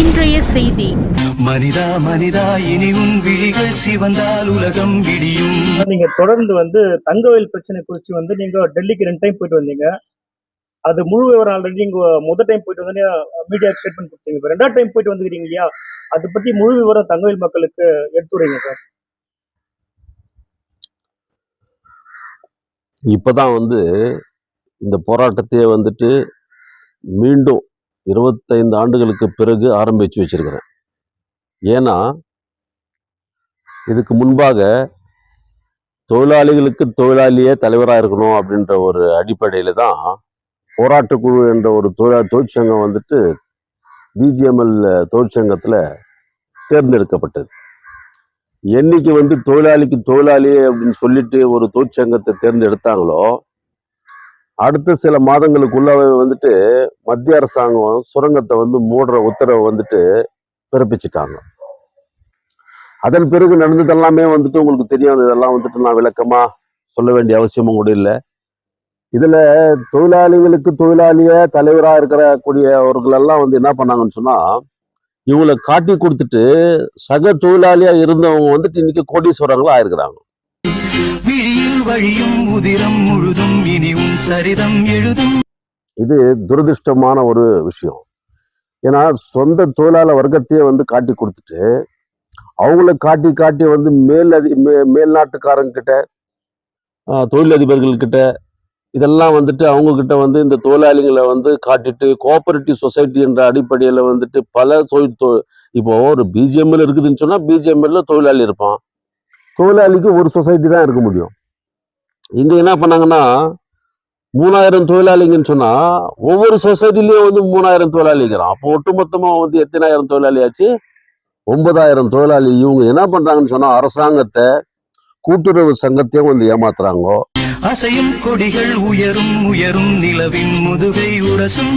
இன்றைய செய்தி. மனிதா மனிதா இனி உன் விழிகள் சிவந்தால் உலகம் விடியும். நீங்க தொடர்ந்து வந்து தங்கவயல் பிரச்சனை குறித்து வந்து நீங்க டெல்லிக்கு ரெண்டு டைம் போயிட்டு வந்தீங்க. அது முழு விவரம் ஆல்ரெடி நீங்க முதல் டைம் போயிட்டு வந்து மீடியா ஸ்டேட்மெண்ட் கொடுத்தீங்க. இப்ப ரெண்டாவது டைம் போயிட்டு வந்துக்கிறீங்க இல்லையா? அதை பத்தி முழு விவரம் தங்கவயல் மக்களுக்கு எடுத்துறீங்க சார். இப்பதான் வந்து இந்த போராட்டத்தையே வந்துட்டு மீண்டும் இருபத்தைந்து ஆண்டுகளுக்கு பிறகு ஆரம்பிச்சு வச்சிருக்கிறேன். ஏன்னா இதுக்கு முன்பாக தொழிலாளிகளுக்கு தொழிலாளியே தலைவராக இருக்கணும் அப்படின்ற ஒரு அடிப்படையில் தான் போராட்டக்குழு என்ற ஒரு தொழிலா தொழிற்சங்கம் வந்துட்டு பிஜிஎம்எல் தொழிற்சங்கத்தில் தேர்ந்தெடுக்கப்பட்டது. என்னைக்கு வந்து தொழிலாளிக்கு தொழிலாளி அப்படின்னு சொல்லிட்டு ஒரு தொழிற்சங்கத்தை தேர்ந்தெடுத்தாங்களோ அடுத்த சில மாதங்களுக்குள்ளவே வந்துட்டு மத்திய அரசாங்கம் சுரங்கத்தை வந்து மூடுற உத்தரவை வந்துட்டு பிறப்பிச்சிட்டாங்க. அதன் பிறகு நடந்ததெல்லாமே வந்துட்டு உங்களுக்கு தெரியும். இதெல்லாம் வந்துட்டு நான் விளக்கமா சொல்ல வேண்டிய அவசியமும் கூட இல்லை. இதுல தொழிலாளிகளுக்கு தொழிலாளிய தலைவரா இருக்கிற கூடியவர்கள் எல்லாம் வந்து என்ன பண்ணாங்கன்னு சொன்னா இவங்களை காட்டி கொடுத்துட்டு சக தொழிலாளியா இருந்தவங்க வந்துட்டு இன்னைக்கு கோடீஸ்வரர்களா ஆயிருக்கிறாங்க. வழியும் உதிரம் முழுதும் இனி சரிதம் எழுதும். இது துரதிருஷ்டமான ஒரு விஷயம். ஏன்னா சொந்த தொழிலாளர் வர்க்கத்தையே வந்து காட்டி கொடுத்துட்டு அவங்கள காட்டி காட்டி வந்து மேல் அதி மே- மேல்நாட்டுக்காரங்க கிட்ட இதெல்லாம் வந்துட்டு அவங்க கிட்ட வந்து இந்த தொழிலாளிகளை வந்து காட்டிட்டு கோஆபரேட்டிவ் சொசைட்டி என்ற அடிப்படையில் வந்துட்டு பல தொழில் தொ- இப்போ ஒரு பிஜிஎம்எல் இருக்குதுன்னு சொன்னால் பிஜிஎம்எல்ல தொழிலாளி இருப்பான். தொழிலாளிக்கு ஒரு சொசைட்டி தான் இருக்க முடியும். இங்க என்ன பண்ணாங்கன்னா மூணாயிரம் தொழிலாளிங்கன்னு சொன்னா ஒவ்வொரு சொசைட்டிலயும் வந்து மூணாயிரம் தொழிலாளி இருக்கிறான் அப்போ ஒட்டுமொத்தமா வந்து எத்தனாயிரம் தொழிலாளி ஆச்சு ஒன்பதாயிரம் தொழிலாளி. இவங்க என்ன பண்றாங்கன்னு சொன்னா அரசாங்கத்தை கூட்டுறவு சங்கத்தையும் வந்து ஏமாத்துறாங்க. அசையும் கொடிகள் உயரும் உயரும் நிலவின் முதுகை உரசும்.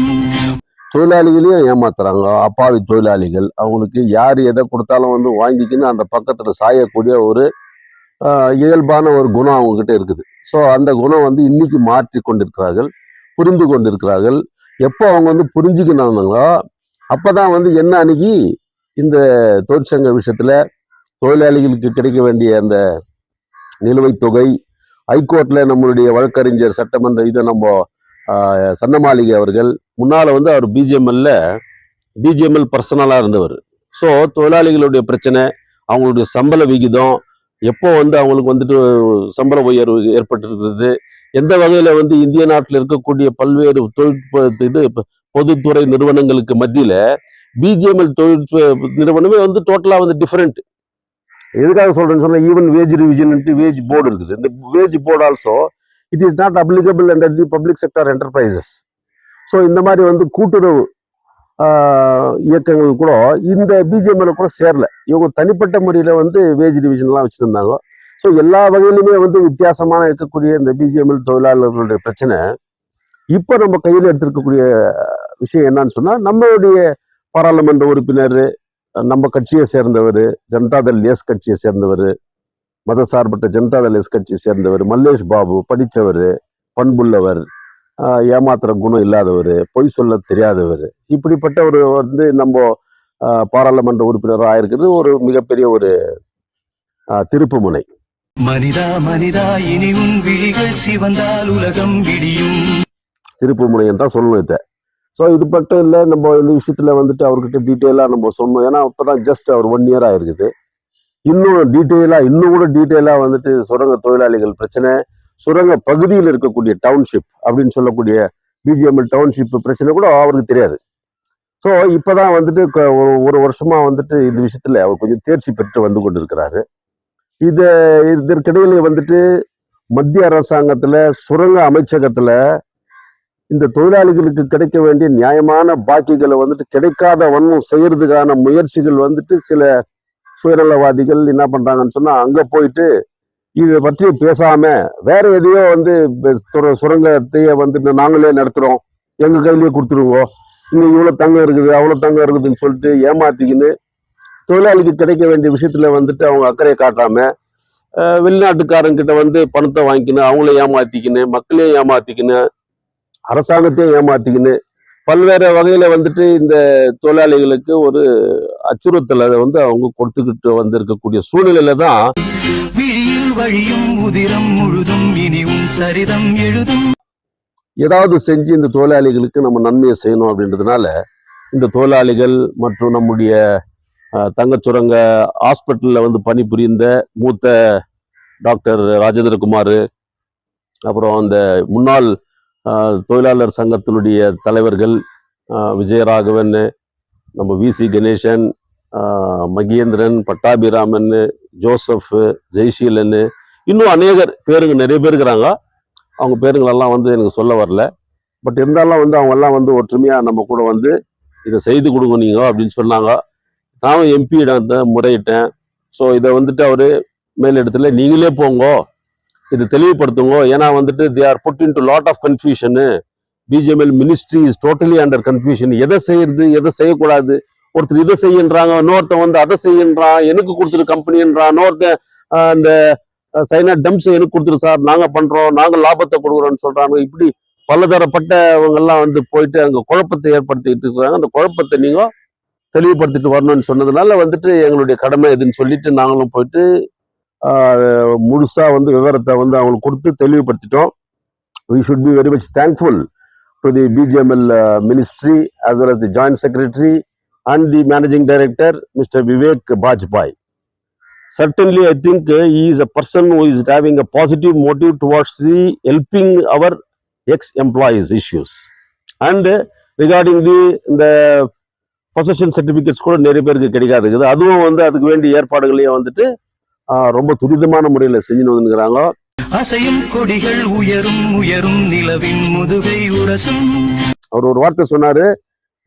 தொழிலாளிகளையும் ஏமாத்துறாங்க. அப்பாவி தொழிலாளிகள். அவங்களுக்கு யார் எதை கொடுத்தாலும் வந்து வாங்கிக்கின்னு அந்த பக்கத்துல சாயக்கூடிய ஒரு இயல்பான ஒரு குணம் அவங்ககிட்ட இருக்குது. ஸோ அந்த குணம் வந்து இன்னைக்கு மாற்றி கொண்டிருக்கிறார்கள் புரிந்து கொண்டிருக்கிறார்கள். எப்போ அவங்க வந்து புரிஞ்சுக்கினாங்களோ அப்பதான் வந்து என்ன அன்னைக்கு இந்த தொழிற்சங்க விஷயத்துல தொழிலாளிகளுக்கு கிடைக்க வேண்டிய அந்த நிலுவைத் தொகை ஹைகோர்ட்ல நம்மளுடைய வழக்கறிஞர் சட்டமன்ற இதை நம்ம சன்னமாளிகை அவர்கள் முன்னால் வந்து அவர் பிஜிஎம்எல்ல பிஜிஎம்எல் பர்சனலாக இருந்தவர். ஸோ தொழிலாளிகளுடைய பிரச்சனை அவங்களுடைய சம்பள விகிதம் எப்போ வந்து அவங்களுக்கு வந்துட்டு சம்பள உயர்வு ஏற்பட்டிருக்கிறது எந்த வகையில வந்து இந்திய நாட்டில் இருக்கக்கூடிய பல்வேறு தொழில்நுட்ப இது பொதுத்துறை நிறுவனங்களுக்கு மத்தியில பிஜிஎம்எல் தொழில் நிறுவனமே வந்து டோட்டலா வந்து டிஃப்ரெண்ட் எதுக்காக சொல்றேன்னு சொன்னா even wage revision wage board இருக்குது. இந்த wage board also it is not applicable under the public sector enterprises so இந்த மாதிரி வந்து கூட்டுறவு இயக்கங்கள் கூட இந்த பிஜிஎம்ல கூட சேரல. இவங்க தனிப்பட்ட முறையில் வந்து வேஜ் டிவிஷன்லாம் வச்சுருந்தாங்க. ஸோ எல்லா வகையிலுமே வந்து வித்தியாசமான இருக்கக்கூடிய இந்த பிஜிஎம்எல் தொழிலாளர்களுடைய பிரச்சனை. இப்போ நம்ம கையில் எடுத்திருக்கக்கூடிய விஷயம் என்னன்னு சொன்னால் நம்மளுடைய பாராளுமன்ற உறுப்பினர் நம்ம கட்சியை சேர்ந்தவர் ஜனதாதள் எஸ் கட்சியை சேர்ந்தவர் மதசார்பற்ற ஜனதாதள் எஸ் கட்சியை சேர்ந்தவர் மல்லேஷ் பாபு படித்தவர் பண்புள்ளவர் ஏமாத்துற குணம் இல்லாதவர் பொய் சொல்ல தெரியாதவர். இப்படிப்பட்டவர் வந்து நம்ம பாராளுமன்ற உறுப்பினராக ஆயிருக்கிறது ஒரு மிகப்பெரிய ஒரு திருப்பு முனை. மனிதா மனிதா இனி உன் விழிகள் சிவந்தால் உலகம் விடியும். திருப்பு முனைன்னு தான் சொல்லணும் இதை. ஸோ இது மட்டும் இல்லை நம்ம இந்த விஷயத்துல வந்துட்டு அவர்கிட்ட டீட்டெயிலாக நம்ம சொன்னோம். ஏன்னா இப்போதான் ஜஸ்ட் அவர் ஒன் இயர் ஆயிருக்குது இன்னும் டீட்டெயிலாக இன்னும் கூட டீட்டெயிலாக வந்துட்டு சுரங்க தொழிலாளிகள் பிரச்சனை. சுரங்க பகுதியில் இருக்கக்கூடிய டவுன்ஷிப் அப்படின்னு சொல்லக்கூடிய பிஜிஎம்எல் டவுன்ஷிப் பிரச்சனை கூட அவருக்கு தெரியாது. ஸோ இப்போதான் வந்துட்டு ஒரு- ஒரு வருஷமா வந்துட்டு இந்த விஷயத்துல அவர் கொஞ்சம் தேர்ச்சி பெற்று வந்து கொண்டிருக்கிறாரு. இது இதற்கிடையில வந்துட்டு மத்திய அரசாங்கத்துல சுரங்க அமைச்சகத்துல இந்த தொழிலாளிகளுக்கு கிடைக்க வேண்டிய நியாயமான பாக்கிகளை வந்துட்டு கிடைக்காத வண்ணம் செய்யறதுக்கான முயற்சிகள் வந்துட்டு சில சுயநலவாதிகள் என்ன பண்றாங்கன்னு சொன்னா அங்க போயிட்டு இதை பற்றி பேசாம வேற எதையோ வந்து சுர- சுரங்கத்தையே வந்து நாங்களே நடத்துறோம். எங்க கையிலேயே கொடுத்துருவோம் இங்க இவ்வளவு தங்கம் இருக்குது அவ்வளவு தங்கம் இருக்குதுன்னு சொல்லிட்டு ஏமாத்திக்கின்னு தொழிலாளிக்கு கிடைக்க வேண்டிய விஷயத்துல வந்துட்டு அவங்க அக்கறையை காட்டாம வெளிநாட்டுக்காரங்கிட்ட வந்து பணத்தை வாங்கிக்கின்னு அவங்கள ஏமாத்திக்கின்னு மக்களையும் ஏமாத்திக்கின்னு அரசாங்கத்தையும் ஏமாத்திக்கின்னு பல்வேறு வகையில வந்துட்டு இந்த தொழிலாளிகளுக்கு ஒரு அச்சுறுத்தலை வந்து அவங்க கொடுத்துக்கிட்டு வந்திருக்கக்கூடிய சூழ்நிலையில தான் வழியும் உதிரம் முழுதும் இனிவும் சரிதம் எழுதும். ஏதாவது செஞ்சு இந்த தொழிலாளிகளுக்கு நம்ம நன்மையை செய்யணும் அப்படின்றதுனால இந்த தொழிலாளிகள் மற்றும் நம்முடைய தங்கச்சுரங்க ஹாஸ்பிட்டலில் வந்து பணிபுரிந்த மூத்த டாக்டர் ராஜேந்திரகுமார் அப்புறம் அந்த முன்னாள் தொழிலாளர் சங்கத்தினுடைய தலைவர்கள் விஜயராகவன் நம்ம விசி கணேசன் மகேந்திரன் பட்டாபிராமன் ஜோசப் ஜெய்சீலன் இன்னும் அநேகர் பேருங்க நிறைய பேர் இருக்கிறாங்க. அவங்க பேருங்களெல்லாம் வந்து எனக்கு சொல்ல வரல. பட் இருந்தாலும் வந்து அவங்கெல்லாம் வந்து ஒற்றுமையாக நம்ம கூட வந்து இதை செய்து கொடுங்க நீங்கள் அப்படின்னு சொன்னாங்க. நானும் எம்பியிடம் முறையிட்டேன். ஸோ இதை வந்துட்டு அவர் மேலிடத்துல நீங்களே போங்க. இது தெளிவுபடுத்துங்க. ஏன்னா வந்துட்டு they are put into lot of confusion BGML ministry is totally under confusion எதை செய்யறது எதை செய்யக்கூடாது ஒருத்தர் இதை செய்யன்றாங்க இன்னொருத்தன் வந்து அதை செய்யன்றான் எனக்கு கொடுத்துரு கம்பெனின்றான் இன்னொருத்தன் இந்த சைனா டம்ஸ் எனக்கு கொடுத்துரு சார் நாங்கள் பண்ணுறோம் நாங்கள் லாபத்தை கொடுக்குறோம்னு சொல்கிறாங்க இப்படி பலதரப்பட்டவங்கெல்லாம் வந்து போயிட்டு அங்கே குழப்பத்தை ஏற்படுத்திக்கிட்டு இருக்கிறாங்க. அந்த குழப்பத்தை நீங்கள் தெளிவுபடுத்திட்டு வரணும்னு சொன்னதுனால வந்துட்டு எங்களுடைய கடமை இதுன்னு சொல்லிட்டு நாங்களும் போயிட்டு முழுசாக வந்து விவரத்தை வந்து அவங்களுக்கு கொடுத்து தெளிவுபடுத்திட்டோம். We should be very much thankful to the BGML ministry as well as the joint secretary and the managing director mister Vivek Bajpai certainly i think uh, he is a person who is having a positive motive towards the helping our ex employees issues. And uh, regarding the இந்த possession certificates கூட நிறைய பேருக்கு கிடைக்காது இருக்குது. அதுவும் வந்து அதுக்கு வேண்டிய ஏற்பாடுகளையும் வந்துட்டு ரொம்ப துரிதமான முறையில் செஞ்சுன்னு அசையும் கொடிகள் உயரும் உயரும் நிலவின் முதுகை உரசும். அவர் ஒரு வார்த்தை சொன்னாரு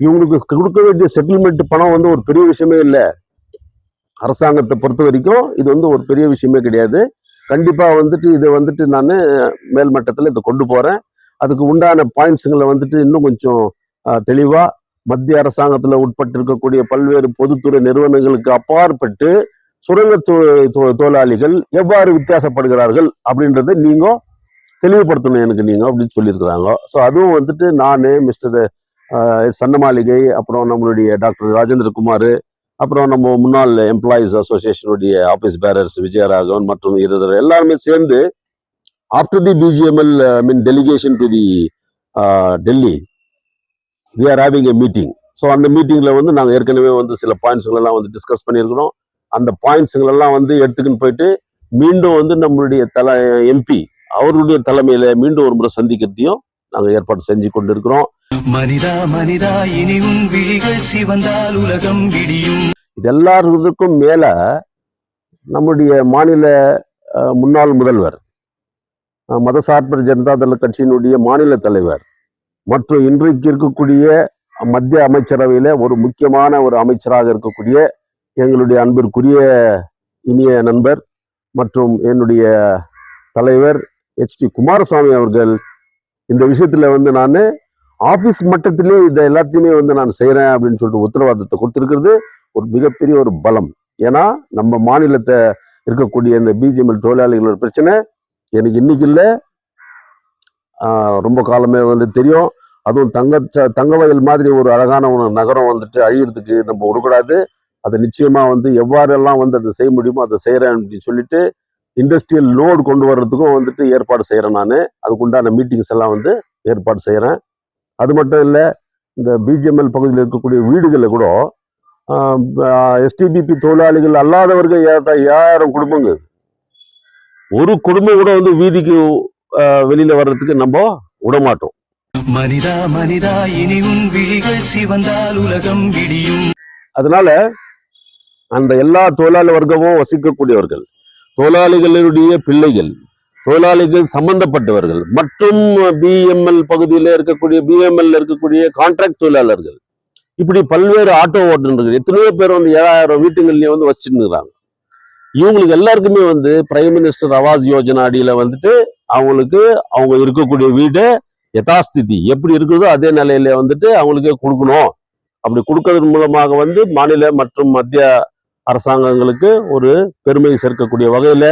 இவங்களுக்கு கொடுக்க வேண்டிய செட்டில்மெண்ட் பணம் வந்து ஒரு பெரிய விஷயமே இல்லை. அரசாங்கத்தை பொறுத்த வரைக்கும் இது வந்து ஒரு பெரிய விஷயமே கிடையாது. கண்டிப்பாக வந்துட்டு இதை வந்துட்டு நான் மேல்மட்டத்தில் இதை கொண்டு போகிறேன் அதுக்கு உண்டான பாயிண்ட்ஸுங்களை வந்துட்டு இன்னும் கொஞ்சம் தெளிவாக மத்திய அரசாங்கத்தில் உட்பட்டு இருக்கக்கூடிய பல்வேறு பொதுத்துறை நிறுவனங்களுக்கு அப்பாற்பட்டு சுரங்க தொ- தொ- தொழிலாளிகள் எவ்வாறு வித்தியாசப்படுகிறார்கள் அப்படின்றத நீங்கள் தெளிவுபடுத்தணும் எனக்கு நீங்கள் அப்படின்னு சொல்லியிருக்கிறாங்க. ஸோ அதுவும் வந்துட்டு நான் மிஸ்டர் சன்ன மாளிகை அப்புறம் நம்மளுடைய டாக்டர் ராஜேந்திர குமார் அப்புறம் நம்ம முன்னாள் எம்ப்ளாயீஸ் அசோசியேஷனுடைய ஆஃபீஸ் பேரர்ஸ் விஜயராகவன் மற்றும் இருவர் எல்லாருமே சேர்ந்து after the BGML mean delegation to the Delhi we are having a meeting so அந்த மீட்டிங்கில் வந்து நாங்கள் ஏற்கனவே வந்து சில பாயிண்ட்ஸுங்களெல்லாம் வந்து டிஸ்கஸ் பண்ணியிருக்கிறோம். அந்த பாயிண்ட்ஸுங்களெல்லாம் வந்து எடுத்துக்கின்னு போயிட்டு மீண்டும் வந்து நம்மளுடைய தலை எம்பி அவருடைய தலைமையில் மீண்டும் ஒரு முறை சந்திக்கிறதையும் நாங்கள் ஏற்பாடு செஞ்சு கொண்டு இருக்கிறோம் மனிதா மனிதா இனி உன் விழிகள் சிவந்தால் உலகம் விடியும். இதெல்லாருக்கும் மேல நம்முடைய மாநில முன்னாள் முதல்வர் மதசார்பர் மதசார்பற்ற ஜனதாதள கட்சியினுடைய மாநில தலைவர் மற்றும் இன்றைக்கு இருக்கக்கூடிய மத்திய அமைச்சரவையில ஒரு முக்கியமான ஒரு அமைச்சராக இருக்கக்கூடிய எங்களுடைய அன்பிற்குரிய இனிய நண்பர் மற்றும் என்னுடைய தலைவர் எச் டி குமாரசாமி அவர்கள். இந்த விஷயத்துல வந்து நான் ஆபீஸ் மட்டத்திலே இதை எல்லாத்தையுமே வந்து நான் செய்கிறேன் அப்படின்னு சொல்லிட்டு உத்தரவாதத்தை கொடுத்துருக்கிறது ஒரு மிகப்பெரிய ஒரு பலம். ஏன்னா நம்ம மாநிலத்தை இருக்கக்கூடிய இந்த பிஜிஎம்எல் தொழிலாளிகளோட பிரச்சனை எனக்கு இன்னைக்கு இல்லை. ரொம்ப காலமே வந்து தெரியும். அதுவும் தங்க ச- தங்க வயல் மாதிரி ஒரு அழகான ஒரு நகரம் வந்துட்டு அழியிறதுக்கு நம்ம விடக்கூடாது. அதை நிச்சயமா வந்து எவ்வாறெல்லாம் வந்து அதை செய்ய முடியுமோ அதை செய்கிறேன் அப்படின்னு சொல்லிட்டு இண்டஸ்ட்ரியல் லோடு கொண்டு வர்றதுக்கும் வந்துட்டு ஏற்பாடு செய்கிறேன் நான். அதுக்குண்டான மீட்டிங்ஸ் எல்லாம் வந்து ஏற்பாடு செய்கிறேன் அது மட்டும் இல்லை இந்த பிஜிஎம்எல் பகுதியில் இருக்கக்கூடிய வீடுகளில் கூட எஸ்டிபிபி தொழிலாளிகள் அல்லாதவர்கள் ஏழாயிரம் குடும்பங்கள். ஒரு குடும்பம் கூட வந்து வீதிக்கு வெளியில வர்றதுக்கு நம்ம விடமாட்டோம். மனிதா மனிதா இனி உன் விழிகள் சிவந்தால் உலகம் விடியும். அதனால அந்த எல்லா தொழிலாளி வர்க்கமும் வசிக்கக்கூடியவர்கள் தொழிலாளிகளுடைய பிள்ளைகள் தொழிலாளிகள் சம்பந்தப்பட்டவர்கள் மற்றும் பிஎம்எல் பகுதியில் இருக்கக்கூடிய பிஎம்எல் இருக்கக்கூடிய கான்ட்ராக்ட் தொழிலாளர்கள். இப்படி பல்வேறு ஆட்டோ ஓட்டுநர்கள் எத்தனையோ பேர் வந்து ஏழாயிரம் வீட்டுகள்லயே வந்து வச்சுட்டு இருக்கிறாங்க இவங்களுக்கு எல்லாருக்குமே வந்து பிரைம் மினிஸ்டர் ஆவாஸ் யோஜனா அடியில வந்துட்டு அவங்களுக்கு அவங்க இருக்கக்கூடிய வீடு யதாஸ்திதி. எப்படி இருக்குதோ அதே நிலையில வந்துட்டு அவங்களுக்கே கொடுக்கணும். அப்படி கொடுக்கறதன் மூலமாக வந்து மாநில மற்றும் மத்திய அரசாங்கங்களுக்கு ஒரு பெருமை சேர்க்கக்கூடிய வகையில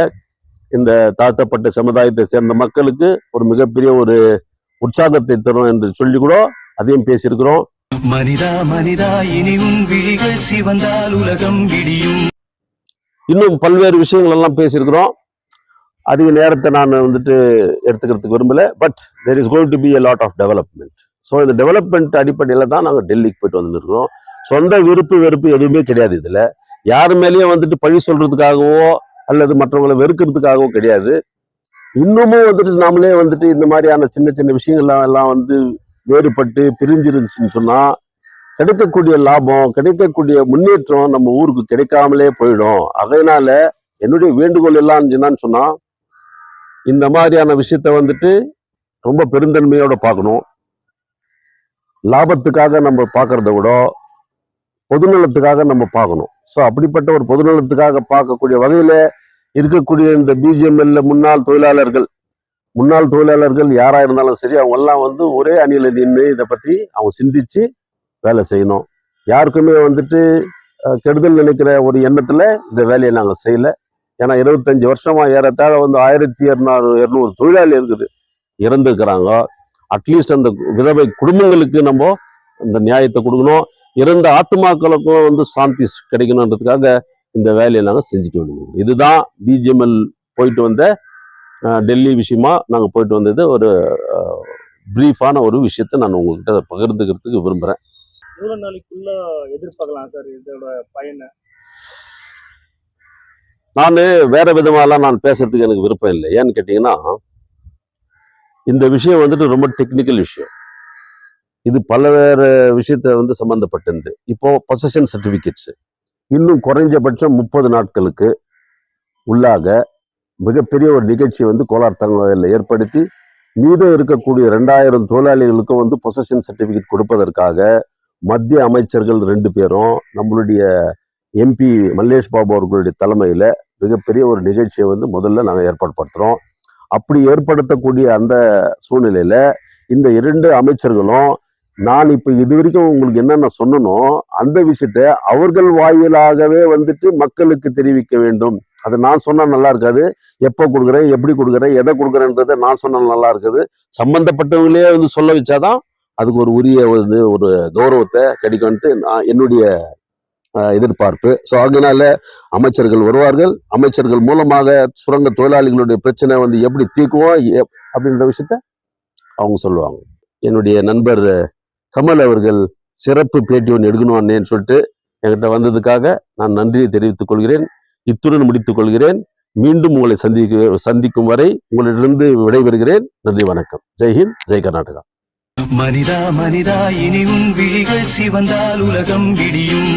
இந்த தாழ்த்தப்பட்ட சமுதாயத்தை சேர்ந்த மக்களுக்கு ஒரு மிகப்பெரிய ஒரு உற்சாகத்தை தரும் என்று சொல்லி கூட அதையும் பேசியிருக்கிறோம். மனிதா மனிதா இனி உன் விழிகள் சிவந்தால் உலகம் விடியும் இன்னும் பல்வேறு விஷயங்கள் எல்லாம் பேசியிருக்கிறோம். அதிக நேரத்தை நான் வந்துட்டு எடுத்துக்கிறதுக்கு விரும்பல but there is going to be a lot of development so இந்த டெவலப்மெண்ட் அடிப்படையில் தான் நாங்கள் டெல்லிக்கு போயிட்டு வந்துருக்கிறோம். சொந்த விருப்பு வெறுப்பு எதுவுமே கிடையாது இதில். யார் மேலேயும் வந்துட்டு பழி சொல்றதுக்காகவோ அல்லது மற்றவங்களை வெறுக்கிறதுக்காகவும் கிடையாது. இன்னமும் வந்துட்டு நாமளே வந்துட்டு இந்த மாதிரியான சின்ன சின்ன விஷயங்கள்லாம் எல்லாம் வந்து வேறுபட்டு பிரிஞ்சிருந்துச்சுன்னு சொன்னா கிடைக்கக்கூடிய லாபம் கிடைக்கக்கூடிய முன்னேற்றம் நம்ம ஊருக்கு கிடைக்காமலே போயிடும். அதனால என்னுடைய வேண்டுகோள் எல்லாம் என்னன்னு சொன்னா இந்த மாதிரியான விஷயத்த வந்துட்டு ரொம்ப பெருந்தன்மையோட பார்க்கணும். லாபத்துக்காக நம்ம பார்க்கறத விட பொதுநலத்துக்காக நம்ம பார்க்கணும். ஸோ அப்படிப்பட்ட ஒரு பொதுநலத்துக்காக பார்க்கக்கூடிய வகையில இருக்கக்கூடிய இந்த பிஜிஎம்எல்ல முன்னாள் தொழிலாளர்கள் முன்னாள் தொழிலாளர்கள் யாரா இருந்தாலும் சரி அவங்க எல்லாம் வந்து ஒரே அணியில நின்று இதை பத்தி அவங்க சிந்திச்சு வேலை செய்யணும். யாருக்குமே வந்துட்டு கெடுதல் நினைக்கிற ஒரு எண்ணத்துல இந்த வேலையை நாங்கள் செய்யல. ஏன்னா இருபத்தஞ்சு வருஷமா ஏறத்தாழ வந்து ஆயிரத்தி இரநூறு இரநூறு தொழிலாளி இருக்குது இறந்துருக்கிறாங்க. அட்லீஸ்ட் அந்த விதவை குடும்பங்களுக்கு நம்ம இந்த நியாயத்தை கொடுக்கணும். இறந்த ஆத்மாக்களுக்கும் வந்து சாந்தி கிடைக்கணுன்றதுக்காக இந்த வேலையை நாங்க செஞ்சுட்டு வந்தோம் இதுதான் பிஜிஎம்எல் போயிட்டு வந்த டெல்லி விஷயமா நாங்க போயிட்டு வந்தது. ஒரு பிரீஃபான ஒரு விஷயத்தை நான் உங்ககிட்ட பகிர்ந்துக்கிறதுக்கு நாளைக்குள்ள எதிர்பார்க்கலாம் சார் இதோட பயனை. நான் வேற விதமாலாம் நான் பேசுறதுக்கு எனக்கு விருப்பம் இல்லை. ஏன்னு கேட்டீங்கன்னா இந்த விஷயம் வந்துட்டு ரொம்ப டெக்னிக்கல் விஷயம். இது பல வேற விஷயத்த வந்து சம்பந்தப்பட்டது. இப்போ பொசஷன் சர்டிபிகேட்ஸ் இன்னும் குறைஞ்சபட்சம் முப்பது நாட்களுக்கு உள்ளாக மிகப்பெரிய ஒரு நிகழ்ச்சி வந்து கோலார் தங்கத்தில் ஏற்படுத்தி மீதம் இருக்கக்கூடிய ரெண்டாயிரம் தொழிலாளிகளுக்கும் வந்து பொசஷன் சர்டிஃபிகேட் கொடுப்பதற்காக மத்திய அமைச்சர்கள் ரெண்டு பேரும் நம்மளுடைய எம்பி மல்லேஷ் பாபு அவர்களுடைய தலைமையில் மிகப்பெரிய ஒரு நிகழ்ச்சியை வந்து முதல்ல நாங்கள் ஏற்பாடுபடுத்துகிறோம் அப்படி ஏற்படுத்தக்கூடிய அந்த சூழ்நிலையில் இந்த இரண்டு அமைச்சர்களும் நான் இப்ப இது வரைக்கும் உங்களுக்கு என்னென்ன சொன்னனோ அந்த விஷயத்த அவர்கள் வாயிலாகவே வந்துட்டு மக்களுக்கு தெரிவிக்க வேண்டும். அதை நான் சொன்னா நல்லா இருக்காது. எப்போ கொடுக்குறேன் எப்படி கொடுக்குறேன் எதை கொடுக்குறேன்றதை நான் சொன்னா நல்லா இருக்குது. சம்பந்தப்பட்டவங்களே வந்து சொல்ல வச்சாதான் அதுக்கு ஒரு உரிய வந்து ஒரு கௌரவத்தை கிடைக்கும்ட்டு நான் என்னுடைய எதிர்பார்ப்பு. ஸோ அதனால அமைச்சர்கள் வருவார்கள். அமைச்சர்கள் மூலமாக சுரங்க தொழிலாளிகளுடைய பிரச்சனை வந்து எப்படி தீர்க்குவோம் அப்படின்ற விஷயத்த அவங்க சொல்லுவாங்க. என்னுடைய நண்பர் கமல் அவர்கள் சிறப்பு பேட்டி ஒன்று எடுக்கணும்னு சொல்லிட்டு என்கிட்ட வந்ததுக்காக நான் நன்றியை தெரிவித்துக் கொள்கிறேன். இத்துடன் முடித்துக் கொள்கிறேன். மீண்டும் உங்களை சந்திக்க சந்திக்கும் வரை உங்களிடமிருந்து விடைபெறுகிறேன். நன்றி வணக்கம். ஜெய்ஹிந்த் ஜெய் கர்நாடகா. மனிதா மனிதா இனி உன் விழிகள் சிவந்தால் உலகம் விடியும்.